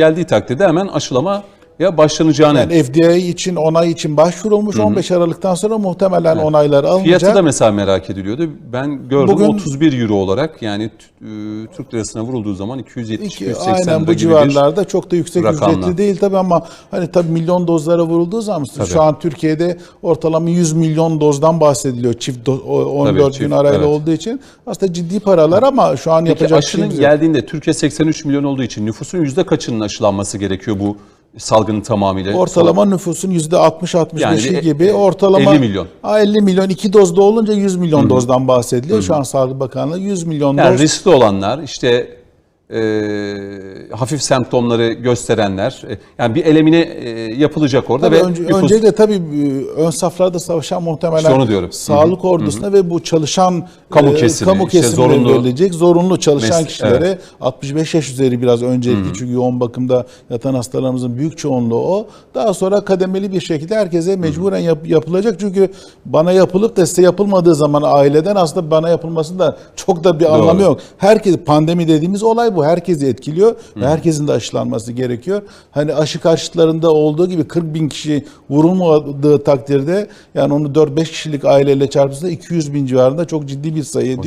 geldiği takdirde hemen aşılamaya başlanacağını. Yani FDA için onay için başvurulmuş 15 Aralık'tan sonra muhtemelen onaylar alınacak. Fiyatı da mesela merak ediliyordu. Ben gördüm Bugün- 31 euro olarak yani e, Türk lirasına vurulduğu zaman 270-280 İki- aynen bu civarlarda çok da yüksek rakamla. ücretli değil tabii ama hani tabii milyon dozlara vurulduğu zaman şu an Türkiye'de ortalama 100 milyon dozdan bahsediliyor çift do- o- 14 çift, gün arayla evet. olduğu için aslında ciddi paralar ama şu an Peki yapacak aşının geldiğinde Türkiye 83 milyon olduğu için nüfusun yüzde kaçının aşılanması gerekiyor bu salgının tamamıyla? Ortalama nüfusun %60-65'i Yani, e, gibi e, ortalama 50 milyon. Ha, 50 milyon iki dozda olunca 100 milyon dozdan bahsediliyor. Şu an Sağlık Bakanlığı 100 milyon Yani doz. riskli olanlar işte e, hafif semptomları gösterenler e, yani bir elemine e, yapılacak orada Tabii ve önce, nüfus- öncelikle tabii e, ön saflarda savaşan muhtemelen İşte onu diyorum. sağlık ordusuna ve bu çalışan Kamu e, kesimi, kamu işte kesimi zorunlu- verilecek zorunlu çalışan Mes- kişilere 65 yaş üzeri biraz öncelikli çünkü yoğun bakımda yatan hastalarımızın büyük çoğunluğu o. Daha sonra kademeli bir şekilde herkese mecburen yap- yapılacak çünkü bana yapılıp da size yapılmadığı zaman aileden aslında bana yapılmasında çok da bir anlamı yok. Herkes pandemi dediğimiz olay bu. Herkesi etkiliyor ve herkesin de aşılanması gerekiyor. Hani aşı karşıtlarında olduğu gibi 40 bin kişi vurulmadığı takdirde yani onu 4-5 kişilik aileyle çarpırsa 200 bin civarında çok ciddi bir sayı.